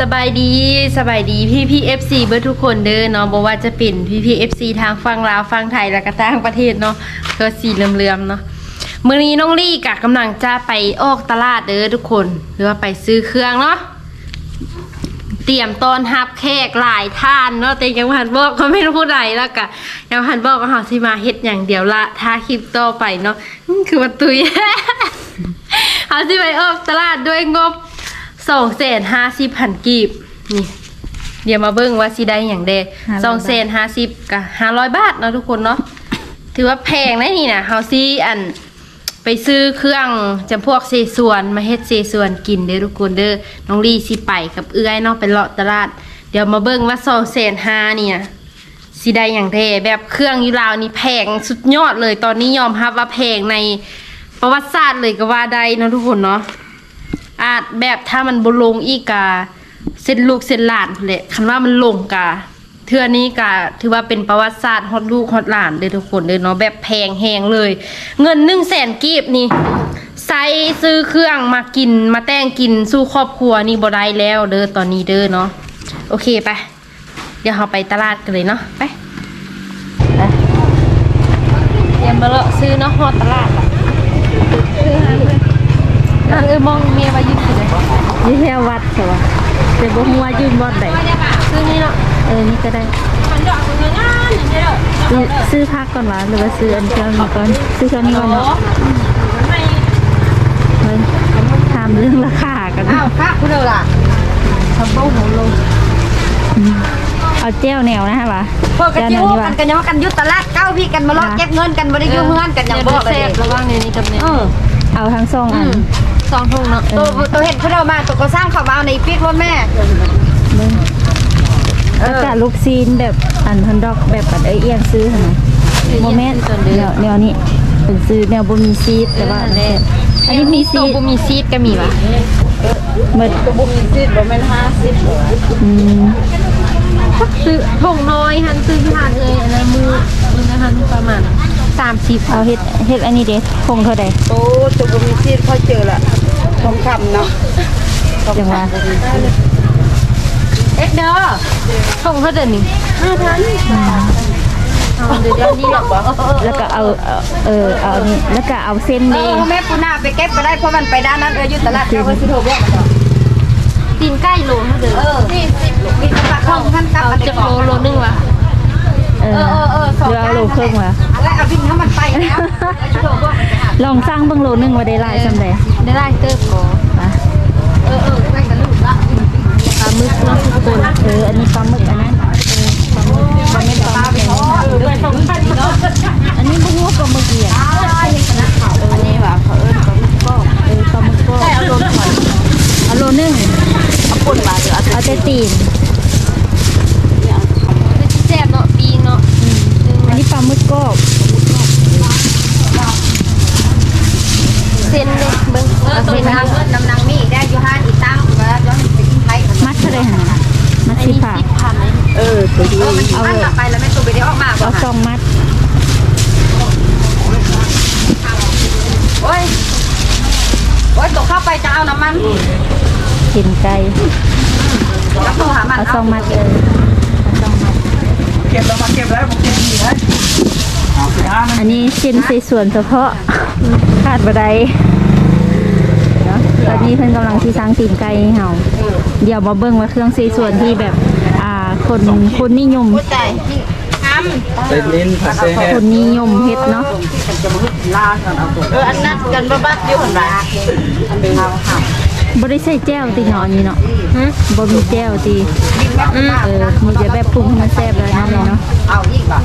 สบายดีสบายดีพี่พี่เอฟซีเบอร์ทุกคนเด้อเนาะบอกว่าจะเป็นพี่พี่เอฟซีทางฝั่งลาวฝั่งไทยและก็ต่างประเทศเนาะก็สีเหลื่อมๆเนาะมื้อนี้น้องลี่กะกำลังจะไปออกตลาดเด้อทุกคน หรือว่าไปซื้อเครื่องเนาะเตรียมตอนรับแขกหลายท่านเนาะแต่ยังหันบอกเขาไม่รู้ผู้ใดแล้วกะยังหันบอกว่าเฮาสิมาเฮ็ดอย่างเดียวละถ้าคลิปต่อไปเนาะคือคือว่าตุยเฮาสิไปออกตลาดด้วยงบ สองแสนห้าสิบพันกีบนี่ เดี๋ยวมาเบิ้งว่าสิได้อย่างเด500สองแสนห้าสิบกับห้าร้อยบาทเนาะทุกคนเนาะถือว่าแพงนะนี่นะเฮาซีอันไปซื้อเครื่องจำพวกเซส่วนมาเฮ็ดเซส่วนกินเด้อทุกคนเด้อน้องลี่สิไปกับเอื้อยเนาะไปเลาะตลาด เดี๋ยวมาเบิ้งว่าสองแสนห้าเนี่ยสิได้อย่างเดแบบเครื่องอยูลาวนี่แพงสุดยอดเลยตอนนี้ยอมรับว่าแพงในประวัติศาสตร์เลยก็ว่าได้เนาะทุกคนเนาะ อาจแบบถ้ามันบลงอีกกาเส้นลูกเส้นหลานพู้นแหละคันว่ามันลงกาเทื่อนี้กาถือว่าเป็นประวัติศาสตร์ฮอดลูกฮอดหลานเลยทุกคนเลยเนาะแบบแพงแหงเลย เงินหนึ่งแสนกีบนี่ใส่ซื้อเครื่องมากินมาแต่งกินสู้ครอบครัวนี่บ่ได้แล้วเด้อตอนนี้เด้อเนาะโอเคไป เดี๋ยวเราไปตลาดกันเลยเนาะไปไปเตรียมมาเลาะซื้อเนาะฮอดตลาดละซื้อหาเลย นั่นเออมองเมียว่ายืนอยู่เลยนี่แค่วัดใช่ปะแต่บ่ฮู้ว่ายืนวัดใดซื้อนี่เนาะเออนี่ก็ได้ซื้อซื้อพักก่อนวะหรือว่าซื้ออันเครื่องนี้ก่อนซื้อเครื่องนี้ก่อนเนาะเฮ้ยถามเรื่องราคากันอ้าวพระคุณเด้อล่ะทำเบ้าหัวลงเอาเจ้วแนวนะฮะวะพวกกันเจ้าอแนยู่วนี้วะกันกันยังว่ากันอยุตลาดเก้าพี่กันมาลอกเก็บเงินกันบ่ได้อยู่เฮือนกันอย่างบอกเลยระว่างในนี้กับเนี่ยเออเอาทั้งสองอัน สองทุ่งเนาะตัวตัวเห็นคุณเด้อมาตัวก็สร้างเข้ามาเอาในปีกรถแม่เบิ่งแล้วก็ลูกซีนแบบอันพันดอกแบบปัดเอ้ยเอียงซื้อหั่นน่ะโมเมนต์แนวแนวนี้เป็นซื้อแนวบ่มีซีดแต่ว่าอันนี้อันนี้มีตัซีวดบุมีซีดก็มีวะหมดตัวบุญสิบ่แม่น50อืมซื้อทงน้อยฮันซื้อผ่านเลยอันนั้นมือมือนะฮันประมาณ สามสิบเอาเฮ็ดเฮ็ดอันนี้เด้คงเท่าใดโอ้ตัวบุญสิพอเจอละทองคำเนาะจังว่าเอ็กเด้อทงเท่าเดิมนี่ห้าพันเอาเดี๋ยวเดี๋ยวนี้หรอกบ่แล้วก็เอาเอาเออเอาอันนี้แล้วก็เอาเส้นเอเด้อแม่ปูนาไปเก็บไปได้เพราะมันไปด้านนั้นเอออยู่ตลาดเก้าเพิ่นสิโทรบอกตีนใกล้โลเท่าเดิมเออนี่10ลูกนี่ปากทองท่านกลับเอาอันจะนี้โลโลนึงวะ เอเอออเออเออสองเดี๋ยวเอาโลครึ่งว่ะอะไรเอาวิ่งให้มันไปแล้วโทรบอกลองสร้างเบิ่งโลนึงว่าได้หลายซำใดได้ไล่เติบก่ออะเออเออไปกันลูกละปลาหมึกเนาะทุกคนเอออันนี้ปลาหมึกอันนั้นอันนี้บ่ฮู้ว่าปลาหมึกอีหยังอันนี้ว่าเขาเอิ้นเขาไม่ก็เออปลาหมึกก็ได้เอาลงหน่อยเอาโลนึงเอาปุ่นมาหรือเอาเอาแต่ตีน คือที่แซ่บเนาะปีงเนาะ อั นี้ปลาหมึกก็เส้นเลยเบิ้งเออตัวน้ำเอิ้นน้ำนางมีได้ยู่ห้านอีตั้งแล้วย้อนไปกินไทยมัดเท่าใดหั่นน่ะมัดอันสิบาทสิบพันเออตัวนี้มันมันกลับไปแล้วแม่ตัวไปได้ออกมาบ่เอาสองมัดโอ้ยโอ้ยตกเข้าไปจะเอาน้ำมันกินไก่เอาสองมัดเออเอาสองมัดเก็บแล้วมาเก็บแล้วผมเก็บ อาสิฮะอันนี้ชิ้นใส่ส่วนเฉพาะขาดบไดเนาะตอนนี้เพิ่นกำลังที่สร้างตีนไก่ให้เฮาเดี๋ยวมาเบิ่งว่าเครื่องใส่ส่วนที่แบบอ่าคนคนนิยมใจทเป็นลิ้นผัดเส้นแห้งคนนิยมเฮ็ดเนาะำเอออันนั้นกันบ้าๆอยู่หันหลังบ่ได้ใส่แจ่วติเนาะอันนี้เนาะหึบ่มีแจ่วติอืมเออมีแต่แบบปรุงให้มันแซ่บแล้วนั่นเลยเนาะเอาอีกบ่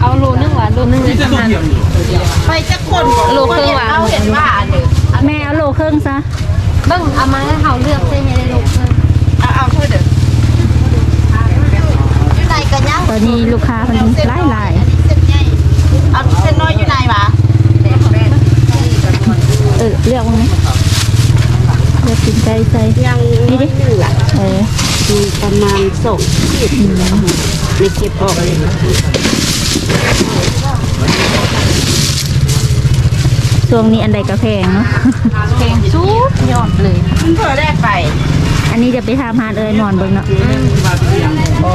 เอาโลนึงวะโลนึงเลยสามพันไปจะคนโลครึ่งว่ะเราเห็นว่าอันนี้แม่เอาโลครึ่งซะเบิ้งเอามาให้เขาเลือกเส้นให้ได้โลครึ่งเอาเอาช่วยเด้ออยู่ไหนกันยังตอนนี้ลูกค้าเพิ่นหลายหลายเส้นใหญ่เอาเส้นน้อยอยู่ไหนวะๆเออเลือกมั้งเลือกตีนไก่ใส่ยังนี่ดิเออมีประมาณสองขีดในเก็บออกเลย ช่วงนี้อันใดก็แพงเนาะเพลงสุดยอดเลยมันเพิ่นได้ไป อันนี้จะไปทำหาดเอ้ยนอนเบิ่งเนาะอ๋อ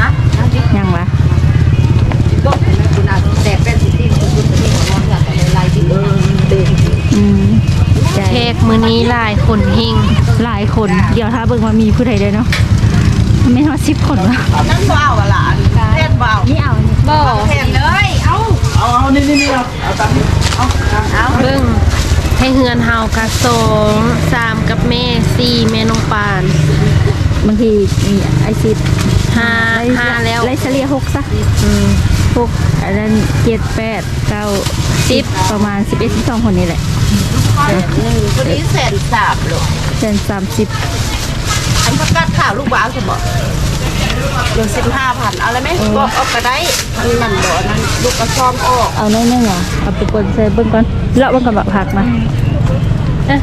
นะนะดิยังวะก็คุณอาแต่เป็นสิที่คุณจะที่ของเราอยากจะลายที่เออเด็กอืมใจเค้กมื้อนี้หลายคนเฮงหลายคน เดี๋ยวถ้าเบิ่งว่ามีผู้ใดเลยเนาะไม่ทอดสิบคนวะนั่นเบาอะล่ะแทน เบานี่เอานี่บ่แทนเลย เอาเอาเอานี่นี่นี่เอาเอาตามนี้เอาเอาเบิ่งให้เฮือนเฮากะสองสามกับแม่สี่แม่น้องปานบางทีมีไอซิดห้าห้าแล้วไล่เฉลี่ยหกซะอืมหกอันนั้นเจ็ดแปดเก้าสิบประมาณสิบเอ็ดสิบสองคนนี่แหละตัวนี้แสนสามลูกเส้นสามสิบอันประกาศข่าวลูกบ้าวจะบอก เดี๋ยวสิบห้าพันเอาเลยไหมบอกเอาไปได้มันนั่นบ่นั่นลูกกระซ่อมออกเอาน้อยนึงเหรอเอาไปกดใส่เบิ้งก่อนเลาะเบิ้งก่อนแบบผักมาเอ๊ะ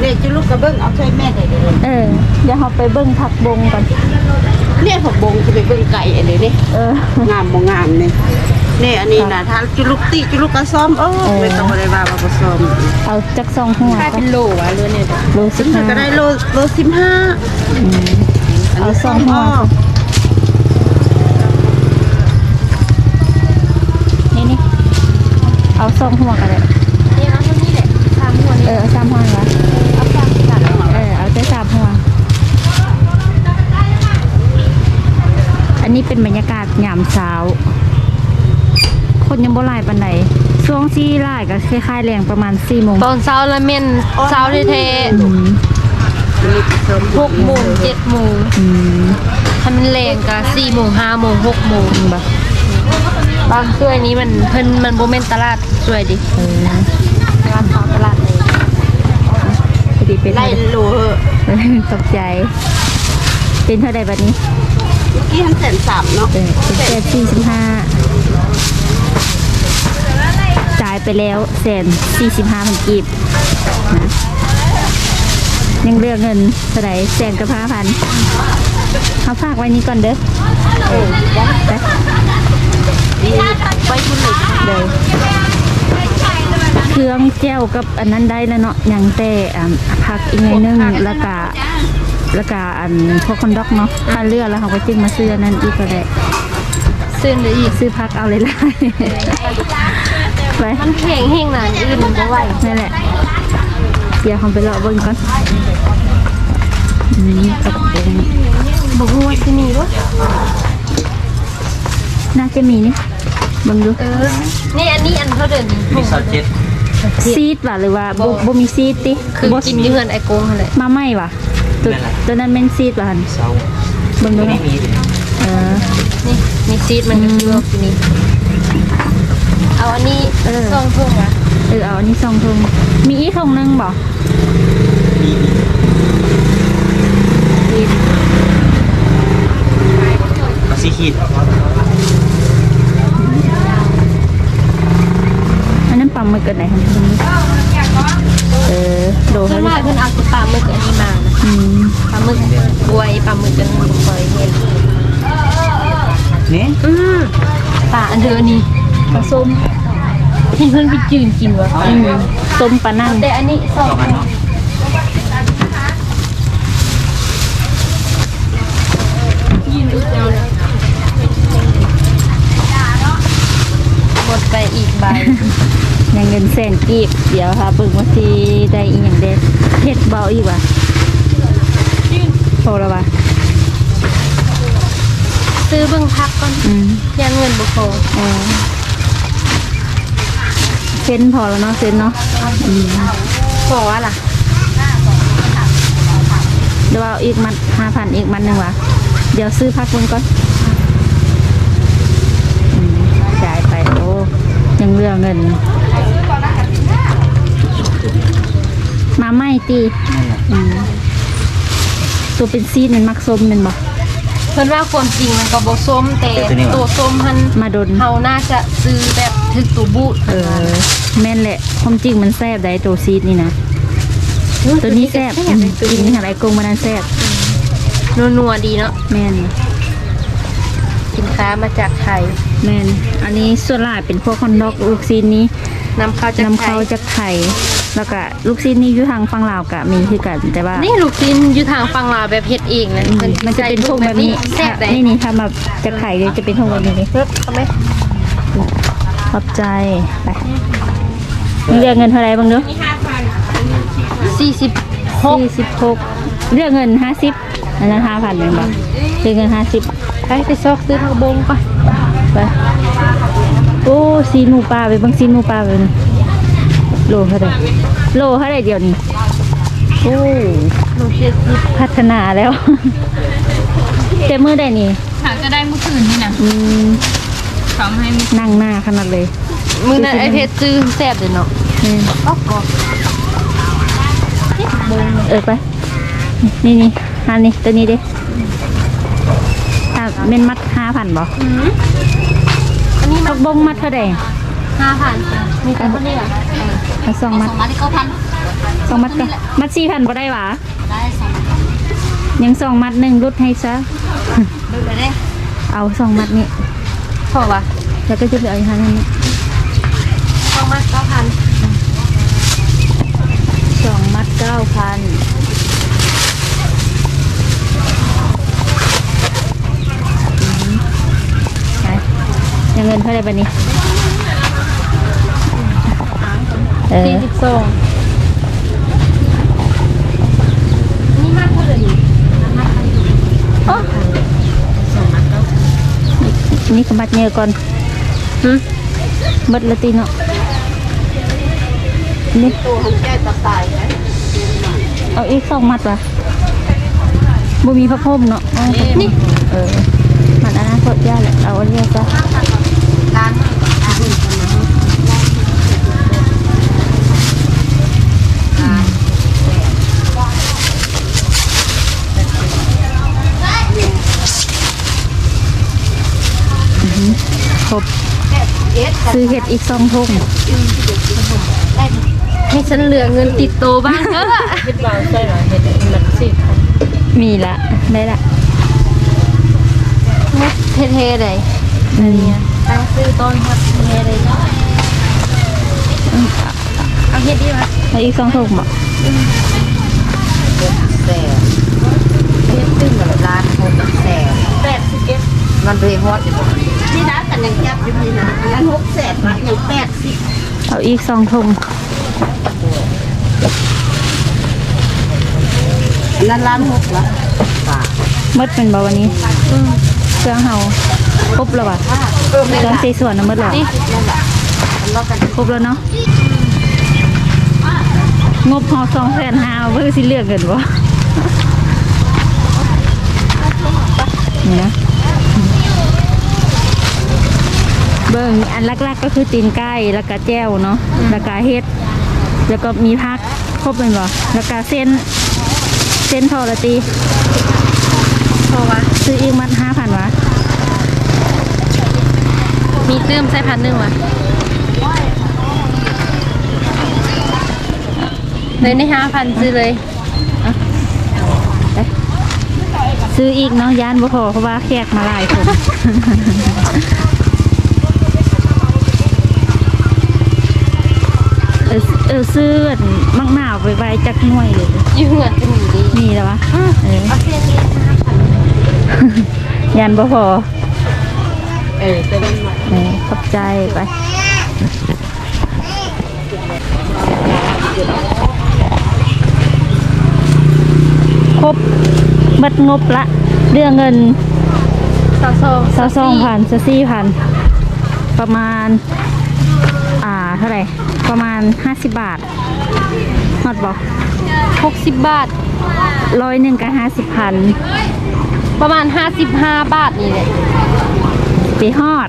เนี่ยจะลูกกระเบื้องเอาใช้แม่ได้เลยเออเดี๋ยวเราไปเบิ้งผักบงก่อนเนี่ยผักบงจะไปเบื้องไก่อันนี้นี่เอองามบ่งามนี่นี่อันนี้นะถ้าจุลุกติจุลุกกระซ่อมเออเออไม่ต้องอะไรว่าว่ากระซ่อมเอาจักซองหัวค่าก่อเป็นนโลวะเรือเนี่ยโลสิบซึ่งห้าก็ได้โลโลสิบห้าอืม เอาสองห่อนี่นี่เอาซองหัวกันเลยนี่เอาเท่านี้แหละสามหัวเอนี่อเอาสามหัวเหรอเอาสามสามเออเอาใจสามหัวอันนี้เป็นบรรยากาศยามเช้า คนยังบ่หลายปานใดช่วงที่หลายก็คล้ายๆแรงประมาณ4โมงตอนเช้าละเมนเช้าเท่ หกโมงเจ็ดโมงอืมถ้ามันแรงก็สี่โมงห้าโมงหกโมงบ่บางช่วยนี้มันเพิ่นมันโบเมนตลาดสวยดิเออตลาดเขาตลาดเลยพอดีเป็นไล่โลเหอะตกใจ เป็นเท่าใดบัดนี้เมื่อกี้ทั้งแสนสามเนาะเออเป็นแสนสี่สิบห้าจ่ายไปแล้วแสนสี่สิบห้าพันกีบนะ ยังเลือกเงินเท่าไหร่แสนกับห้าพันเขาฝากไว้นี้ก่อนเด้อเออได้ไปคุณหนึ่งเด้อเครื่องแจ้วกับอันนั้นได้แล้วเนาะยังแต่อ่าผักอีกหน่อยนึงแล้วก็แล้วก็อันพวกคอนด็อกเนาะถ้าเลือกแล้วเขาก็จึงมาซื้ออันนั้นอีกก็ได้ซึ่งเดี๋ยวอีกซื้อพักเอาเลยล่ะไปมันแข็งแห้งหนาอื่นมันก็ไหวนั่นแหละ เดี๋ยวเขาไปเลาะเบิ่งก่อนอืมกับเบิ่งบอกว่าที่นี่ด้วยน่าจะมีนี่เบิ่งดูเออนี่อันนี้อันเท่าเดิมมีซอสเจ็ดซีดว่ะหรือว่าบ่บ่มีซีดติคือบ่กินอยืนไอโกงอะไรมาไหม่ว่ะตัวตัวนั้นแม่นซีดว่ะหั่นเซาเบิ่งดูไม่นะมีเออนี่มีซีดมันก็คือว่าที่นี่เอาอันนี้เออซองทุ่งวะ เออเอาอันนี้ซองทงมีอีกทงหนึงบ่มาซีขีดอันนั้นปลาหมึกอันไหนหั่นเออโดส่ให้วนมากเพิ่นเอาแต่ปลาหมึกอันนี้มานะอืมปลาหมึกบวยปลาหมึกกันบ่ค่อยเห็นนี่อืมปลาอันเดอร์นี่ปลาส้ม ที่เพิ่นไปจืนกินวะอืมต้มปลานั่งแต่อันนี้ซองสองอันเนาะหมดไปอีกใบยังเงินแสนกีบ เดี๋ยวค่ะเบิ่งว่าสิได้อีหยังเด็ดเฮ็ดเบาอีกว่ะพอแล้วว่ะซื้อเบิ่งพักก่อนอืมยันเงินบ่พอเออ เส้นพอแล้วเนาะเส้นเนาะอืมพอว่าล่ะเดี๋ยวเอาอีกมัดห้าพันอีกมัดหนึ่งวะเดี๋ยวซื้อพักเบิ่งก่อนอืมจ่ายไปโอ้ยังเหลือเงิน มาไม่ตีนั่นแหละอืมตัวเป็นซีดมันมักส้มแมันบ่เพิ่นว่าความจริงมันก็บ่ส้มแต่ตัวส้มหันมาดนเฮาน่าจะซื้อแบบ ถึกตัวบูดเออแม่นแหละความจริงมันแซ่บได้ตัวซีดนี่นะตัวนี้แซ่บอืมกินอะไรกงมันนั้นแซ่บนัวๆดีเนาะแม่นสินค้ามาจากไทยแม่นอันนี้ส่วนหลายเป็นพวกคอนดอกลูกซีนนี้นำเข้าจากนำเข้าไทยจากไทยแล้วก็ลูกชิ้นนี่อยู่ทางฝั่งลาวก็มีคือกันแต่ว่า นี่ลูกชิ้นอยู่ทางฝั่งลาวแบบเฮ็ดเองนะอืมมันจะเป็นทงแบบนี้แซ่บได้นี่นี่ทำแบบจากไข่เลยจะเป็นทงแบบนี้นี่เพิ่มทำไหม ขอบใจไปมึงเรียกเงินเท่าไหรบ้างเนาะสี่สิบหกสี่สิบหกเรียกเงินห้าสิบอันนั้นห้าพันเป็นบ่เรียกเงินห้าสิบไปไปซอกซื้อผักบงก่อนไปโอ้ซีนหมูปลาไปเบางซีนหมูปลาไปนี่โลเท่าไหรโลเท่าไหรเดียวนี่โอ้โลเจ็ดสิบพัฒนาแล้ว เต็มมือได้นี่หาก็ได้เมื่อคืนนี่นะ อืมทำให้มีนั่งหน้าขนาดเลยมือนั้นไอเพชรซื้อแซ่บเลยเนาะนี่ก็กอเออไป นี่นี่อันนี้ตัวนี้เด้ถ้าเม่นมัดห้าพันบ่อันนี้พักบงมัดเท่าไหร่ห้าพันมีแต่คนนี้เหรอเอาสองมัดมาที่เก้าพันสองมัดก็มัดสี่พันบ่ได้หวะได้สองยังสองมัดหนึ่งลดให้ซะดูไปได้เอาสองมัดนี้ พอปะแล้วก็จะเหลืออีกห้านี่สองมัดเก้าพันสองมัดเก้าพันไปยังเงินเท่าไหร่บัดนี้เออสี่สิบสองนี่มากพูดเลย นี่ก็มัดเนื้อก่อนหืมมัดละตีเนาะนี่ตัวหันแก้ตะตายนะเอาอีกสองมัดวะบ่มีพระพรหมเนาะเอาพระพรหมนี่ เออ มันอนาคตยากแหละเอาอันนี้จ้ะร้าน ซื้อเห็ดอีกสองทุ่งให้ฉันเหลือเงินติดโตวบ้างเออมีละได้ละมุกเท่ๆเลยอืมตั้งซื้อต้นฮอดเท่เลยเอาเฮ็ดดีป่ะแล้วอีกสองทุ่งบ่แสนเฮ็ดตึ้งกับร้านหกแสนแปดสิบเอ็ดมันเลยฮอตอยู่บ่ นี่นะกันยังจับอยู่นี่นะร้านหกแสนนะยังแปดสิบเอาอีกสองทุ่งอันนั้นร้านหกละมดเป็นบ่วันนี้เครื่องเฮาครบแล้ววะเครื่องเจส่วนนะมดแล้วนี่ครบแล้วเนาะงบพอสองแสนห้าเพื่อสิเลือกเงินวะนี่นะ เบิ่งอันแรกๆก็คือตีนไก่แล้วก็แจ้วเนาะแล้วก็เฮ็ด แล้วก็มีพักครบเป็นบ่แล้วก็เส้น เส้นทอละตีพอวะซื้ออีกมัดห้าพันวะมีเติมใส่พันหนึ่งวะเลยในห้าพันซื้อเลยซื้ออีกเนาะย่านบ่พอเพราะว่าแขกมาหลายคน เออเออซื้ออันมักหนาวไปไว้จักหน่วยเลยอยู่เหงือนจะมีดีมีแล้ววะเออเอาเส้นนี้ห้าพันยันบ่พอเออจะเป็นเออขอบใจไปครบเบิดงบละ เรื่องเงินสาวสองสองสองพันสสี่พันประมาณ อ่าเท่าไหร่ ประมาณห้าสิบบาทฮอดบอกหกสิบบาท ร้อยหนึ่งกับห้าสิบพันประมาณห้าสิบห้าบาทนี่แหละไปฮอด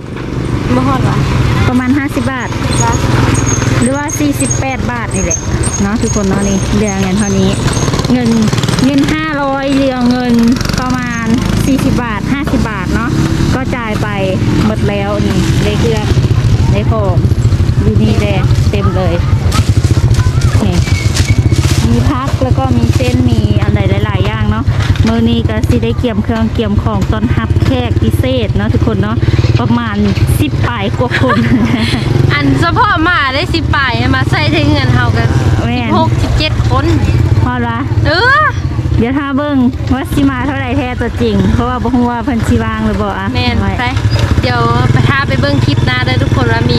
มาฮอดวะประมาณห้าสิบบาท หรือว่า 48 บาทนี่แหละเนาะทุกคนเนาะนี่เรือเงินเท่านี้ เงินเงิน 500เรือเงินประมาณ 40 บาท 50 บาทเนาะก็จ่ายไปหมดแล้วนี่เลขเครื่องเลขของอยู่นี่แดง เต็มเลยนี่มีพักแล้วก็มีเส้นมีอะไรหลาย ๆ อย่างเนาะหมมื้อนี้ก็สิได้เกี่ยมเครื่องเกี่ยมของต้อนรับแขกพิเศษเนาะทุกคนเนาะประมาณ10ปลายกว่าคน อันเฉพาะมาได้สิปลายมาใส่ถึงเงินเฮากันแม่นหกสิบเจ็ดคนพอละเออเดี๋ยวถ้าเบิ่งว่าสิมาเท่าไหร่แท้ตัวจริง เพราะว่าบ่ฮู้ว่าเพิ่นสิวางหรือบ่อะแม่นไว้ไปเดี๋ยวไปท้าไปเบิ่งคลิปหน้าเด้อทุกคนว่ามี